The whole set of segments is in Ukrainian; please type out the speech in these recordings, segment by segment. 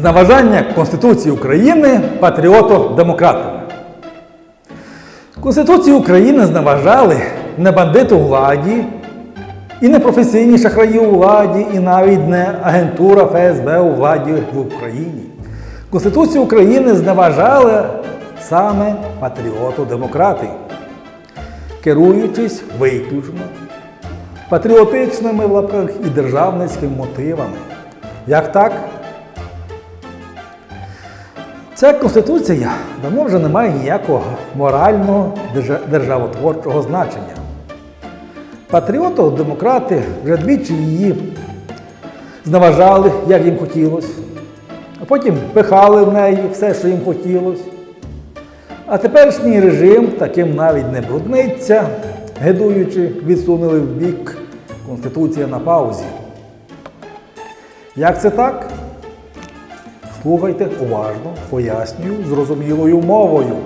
Зневажання Конституції України патріото-демократами. Конституцію України зневажали не бандити у владі, і не професійні шахраї у владі, і навіть не агентура ФСБ у владі в Україні. Конституцію України зневажали саме патріото-демократи, керуючись виключно патріотичними і державницькими мотивами. Як так? Ця конституція давно вже не має ніякого морального державотворчого значення. Патріоти, демократи вже двічі її зневажали, як їм хотілося, а потім пихали в неї все, що їм хотілося. А теперішній режим таким навіть не брудниться, гидуючи, відсунули в бік Конституція на паузі. Як це так? Слухайте уважно, пояснюю зрозумілою мовою.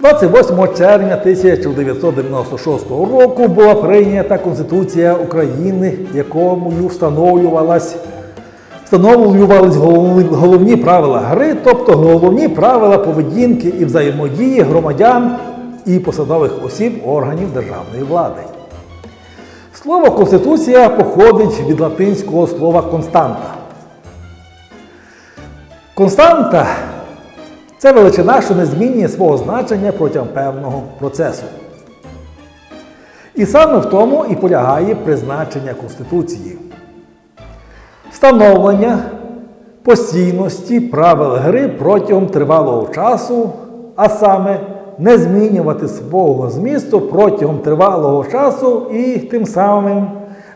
28 червня 1996 року була прийнята Конституція України, якою встановлювалась, встановлювались головні правила гри, тобто головні правила поведінки і взаємодії громадян і посадових осіб органів державної влади. Слово Конституція походить від латинського слова константа. Константа це величина, що не змінює свого значення протягом певного процесу. І саме в тому і полягає призначення Конституції. Встановлення постійності правил гри протягом тривалого часу, а саме не змінювати свого змісту протягом тривалого часу і тим самим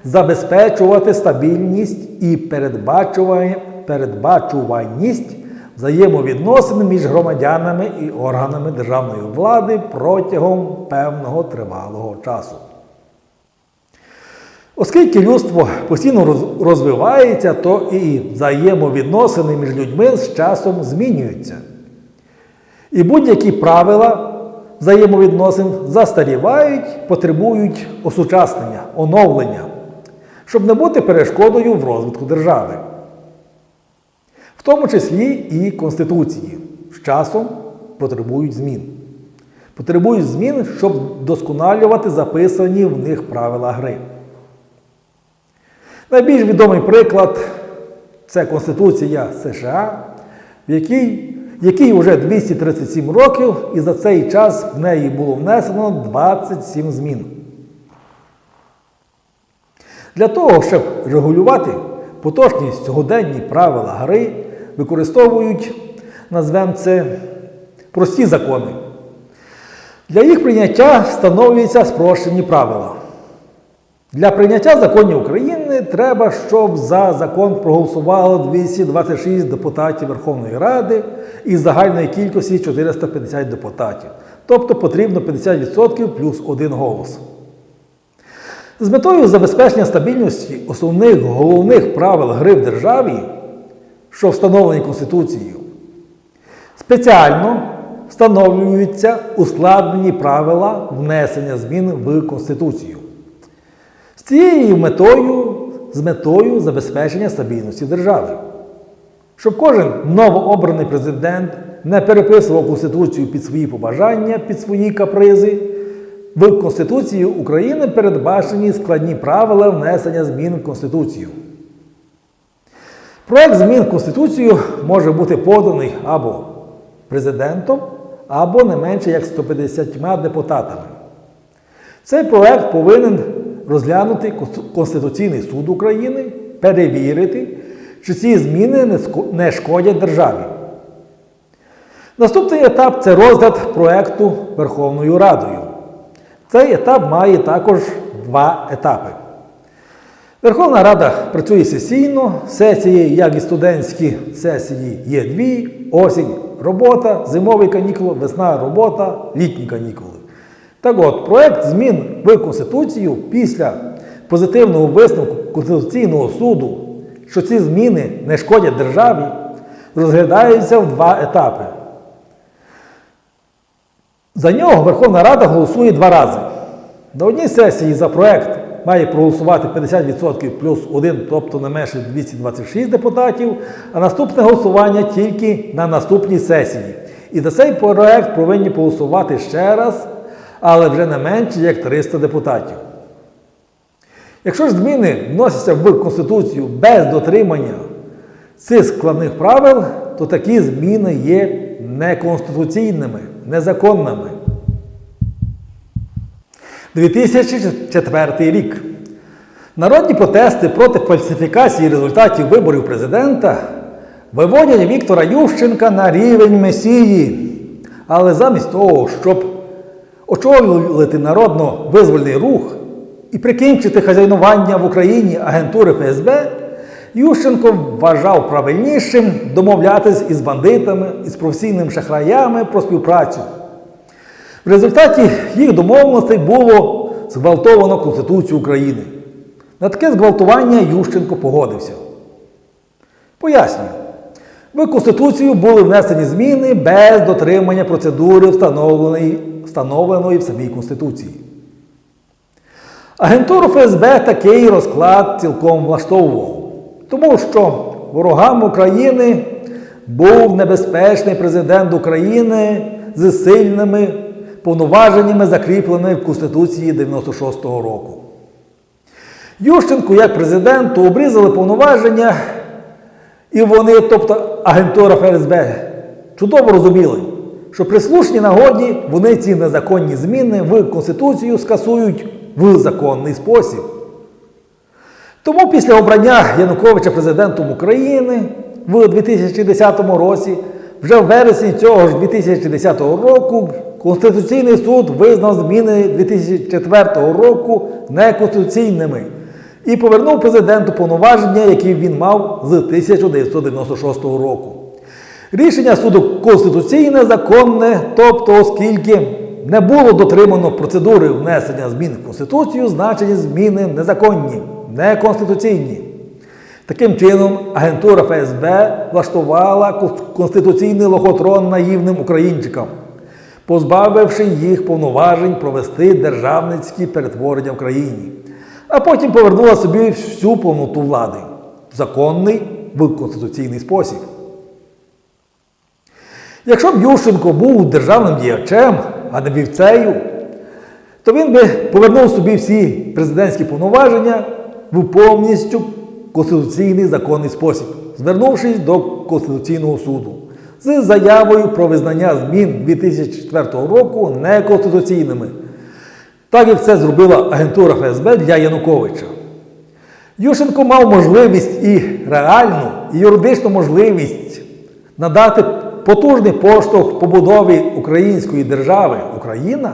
забезпечувати стабільність і передбачува- передбачуваність взаємовідносин між громадянами і органами державної влади протягом певного тривалого часу. Оскільки людство постійно розвивається, то і взаємовідносини між людьми з часом змінюються. І будь-які правила взаємовідносин застарівають, потребують осучаснення, оновлення, щоб не бути перешкодою в розвитку держави. В тому числі і Конституції з часом потребують змін. Потребують змін, щоб вдосконалювати записані в них правила гри. Найбільш відомий приклад це Конституція США, в якій, якій вже 237 років, і за цей час в неї було внесено 27 змін. Для того, щоб регулювати поточні сьогоденні правила гри, використовують, назвемо це, прості закони. Для їх прийняття встановлюються спрощені правила. Для прийняття законів України треба, щоб за закон проголосувало 226 депутатів Верховної Ради із загальної кількості 450 депутатів. Тобто потрібно 50% плюс один голос. З метою забезпечення стабільності основних головних правил гри в державі, що встановлені Конституцією, спеціально встановлюються ускладнені правила внесення змін в Конституцію. З цією метою, з метою забезпечення стабільності держави. Щоб кожен новообраний президент не переписував Конституцію під свої побажання, під свої капризи, в Конституції України передбачені складні правила внесення змін в Конституцію. Проект змін в Конституцію може бути поданий або президентом, або не менше як 150 депутатами. Цей проект повинен розглянути Конституційний суд України, перевірити, чи ці зміни не шкодять державі. Наступний етап це розгляд проекту Верховною Радою. Цей етап має також два етапи. Верховна Рада працює сесійно, сесії, як і студентські сесії, є дві: осінь робота, зимові канікули, весна робота, літні канікули. Так от, проект змін в Конституцію після позитивного висновку Конституційного суду, що ці зміни не шкодять державі, розглядається в два етапи. За нього Верховна Рада голосує два рази. На одній сесії за проект має проголосувати 50% плюс 1, тобто не менше 226 депутатів, а наступне голосування тільки на наступній сесії. І за цей проект повинні голосувати ще раз, але вже не менше як 300 депутатів. Якщо ж зміни вносяться в Конституцію без дотримання цих складних правил, то такі зміни є неконституційними, незаконними. 2004 рік. Народні протести проти фальсифікації результатів виборів президента виводять Віктора Ющенка на рівень Месії. Але замість того, щоб очолити народно-визвольний рух і прикінчити хазяйнування в Україні агентури ФСБ, Ющенко вважав правильнішим домовлятись із бандитами, із професійними шахраями про співпрацю. В результаті їх домовленостей було зґвалтовано Конституцію України. На таке зґвалтування Ющенко погодився. Пояснюю. В Конституцію були внесені зміни без дотримання процедури, встановленої, встановленої в самій Конституції. Агентуру ФСБ такий розклад цілком влаштовував, тому що ворогам України був небезпечний президент України з сильними повноваженнями, закріпленими в Конституції 96-го року. Ющенку, як президенту, обрізали повноваження, і вони, тобто агентура ФСБ, чудово розуміли, що при слушній нагоді вони ці незаконні зміни в Конституцію скасують в законний спосіб. Тому після обрання Януковича президентом України в 2010 році, вже в вересні цього ж 2010 року, Конституційний суд визнав зміни 2004 року неконституційними і повернув президенту повноваження, які він мав з 1996 року. Рішення суду конституційне, законне, тобто, оскільки не було дотримано процедури внесення змін в Конституцію, значить зміни незаконні, неконституційні. Таким чином, агентура ФСБ влаштувала конституційний лохотрон наївним українчикам, позбавивши їх повноважень провести державницькі перетворення в країні, а потім повернула собі всю повноту влади в законний в конституційний спосіб. Якщо б Ющенко був державним діячем, а не вівцею, то він би повернув собі всі президентські повноваження в повністю конституційний законний спосіб, звернувшись до Конституційного суду з заявою про визнання змін 2004 року неконституційними, так як це зробила агентура ФСБ для Януковича. Ющенко мав можливість і реальну, і юридичну можливість надати потужний поштовх побудові української держави Україна.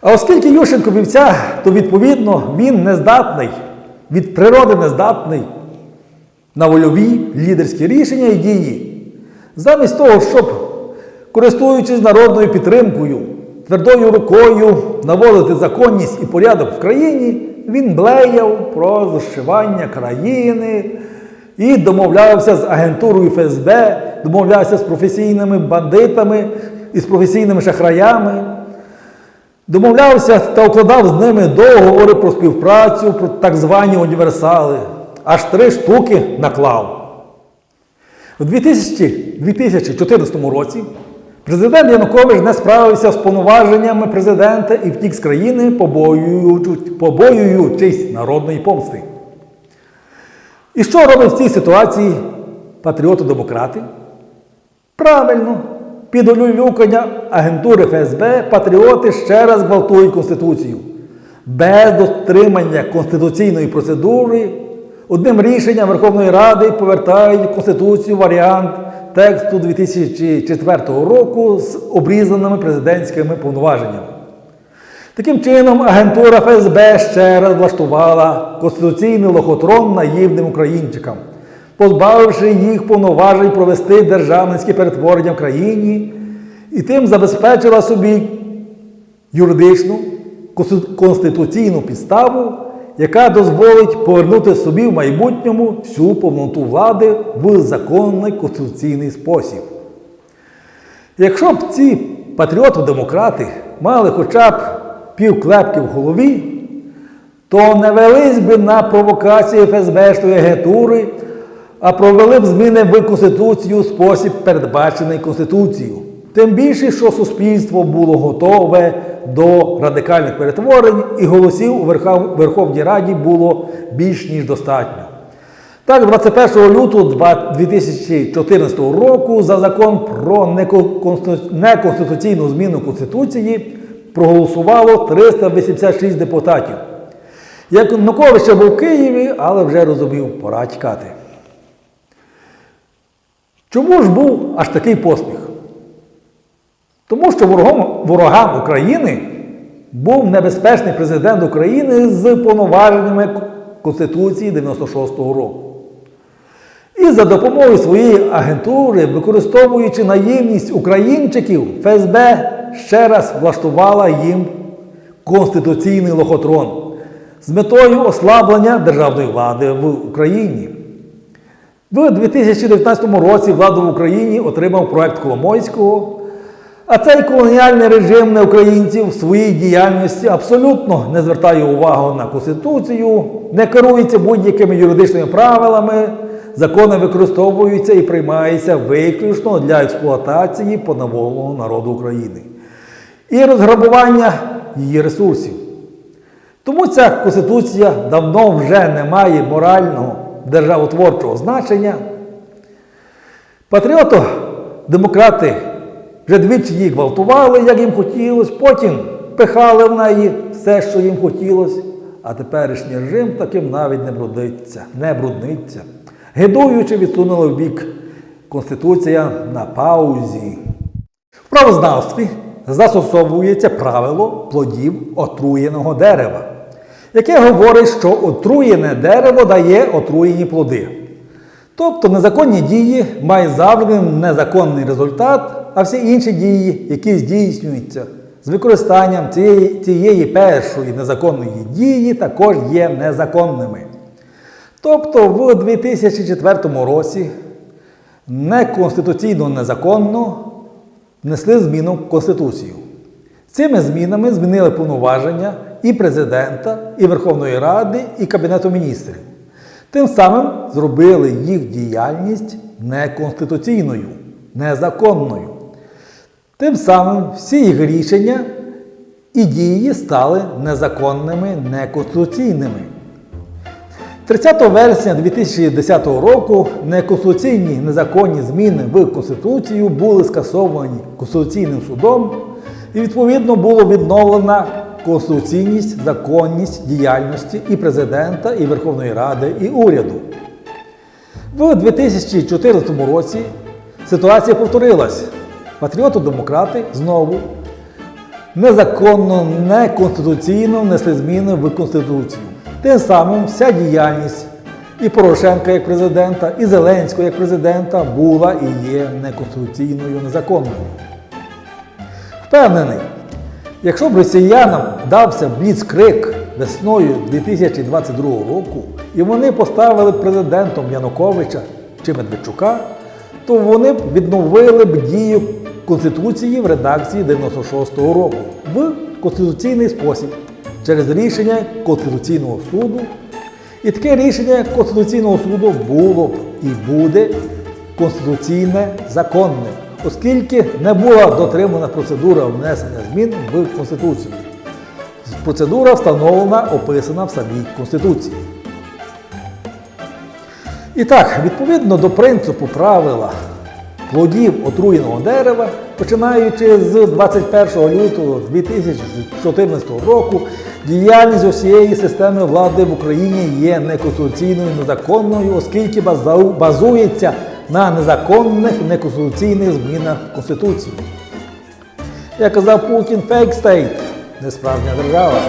А оскільки Ющенко вівця, то відповідно він не здатний, від природи не здатний на вольові лідерські рішення і дії. Замість того, щоб, користуючись народною підтримкою, твердою рукою наводити законність і порядок в країні, він блеяв про зашивання країни і домовлявся з агентурою ФСБ, домовлявся з професійними бандитами і з професійними шахраями. Домовлявся та укладав з ними договори про співпрацю, про так звані універсали. Аж три штуки наклав. У 2000, 2014 році президент Янукович не справився з повноваженнями президента і втік з країни, побоюючись народної помсти. І що робить в цій ситуації патріоти-демократи? Правильно, під улюлюкання агентури ФСБ патріоти ще раз гвалтують Конституцію. Без дотримання конституційної процедури одним рішенням Верховної Ради повертають Конституцію варіант тексту 2004 року з обрізаними президентськими повноваженнями. Таким чином, агентура ФСБ ще раз влаштувала конституційний лохотрон наївним українчикам, позбавивши їх повноважень провести державницькі перетворення в країні і тим забезпечила собі юридичну конституційну підставу, яка дозволить повернути собі в майбутньому всю повноту влади в законний конституційний спосіб. Якщо б ці патріоти-демократи мали хоча б пів клепки в голові, то не велись би на провокації ФСБшної агентури, а провели б зміни в Конституцію спосіб, передбачений Конституцією. Тим більше, що суспільство було готове до радикальних перетворень і голосів у Верховній Раді було більш ніж достатньо. Так, 21 лютого 2014 року за закон про неконституційну зміну Конституції проголосувало 386 депутатів. Янукович ще був в Києві, але вже розумів, пора тікати. Чому ж був аж такий поспіх? Тому що ворогом, ворогам України був небезпечний президент України з повноваженнями Конституції 96-го року. І за допомогою своєї агентури, використовуючи наївність українчиків, ФСБ ще раз влаштувала їм конституційний лохотрон з метою ослаблення державної влади в Україні. В 2019 році владу в Україні отримав проект Коломойського, а цей колоніальний режим на українців в своїй діяльності абсолютно не звертає увагу на Конституцію, не керується будь-якими юридичними правилами, закони використовуються і приймаються виключно для експлуатації поневоленого народу України і розграбування її ресурсів. Тому ця конституція давно вже не має морального державотворчого значення. Патріото, демократи вже двічі її гвалтували, як їм хотілося, потім пихали в неї все, що їм хотілося, а теперішній режим таким навіть не брудиться, не брудниться. Гидуючи, відсунули в бік Конституція на паузі. В правознавстві застосовується правило плодів отруєного дерева, яке говорить, що отруєне дерево дає отруєні плоди. Тобто незаконні дії мають завжди незаконний результат, а всі інші дії, які здійснюються з використанням цієї, цієї першої незаконної дії, також є незаконними. Тобто в 2004 році неконституційно незаконно внесли зміну в Конституцію. Цими змінами змінили повноваження і президента, і Верховної Ради, і Кабінету міністрів. Тим самим зробили їх діяльність неконституційною, незаконною. Тим самим всі їх рішення і дії стали незаконними, неконституційними. 30 вересня 2010 року неконституційні незаконні зміни в Конституцію були скасовані Конституційним судом і відповідно було відновлена конституційність, законність діяльності і президента, і Верховної Ради, і уряду. В 2014 році ситуація повторилась. Патріоти-демократи знову незаконно, неконституційно внесли зміни в Конституцію. Тим самим вся діяльність і Порошенка як президента, і Зеленського як президента була і є неконституційною, незаконною. Впевнений, якщо б росіянам дався бліцкрик весною 2022 року, і вони поставили президентом Януковича чи Медведчука, то вони б відновили б дію Конституції в редакції 96-го року в конституційний спосіб через рішення Конституційного суду. І таке рішення Конституційного суду було б і буде конституційне законне, оскільки не була дотримана процедура внесення змін в Конституцію. Процедура встановлена, описана в самій Конституції. І так, відповідно до принципу правила плодів отруєного дерева, починаючи з 21 лютого 2014 року, діяльність усієї системи влади в Україні є неконституційною, незаконною, оскільки базується на незаконних неконституційних змінах Конституції. Як казав Путін, фейк стейт, несправжня держава.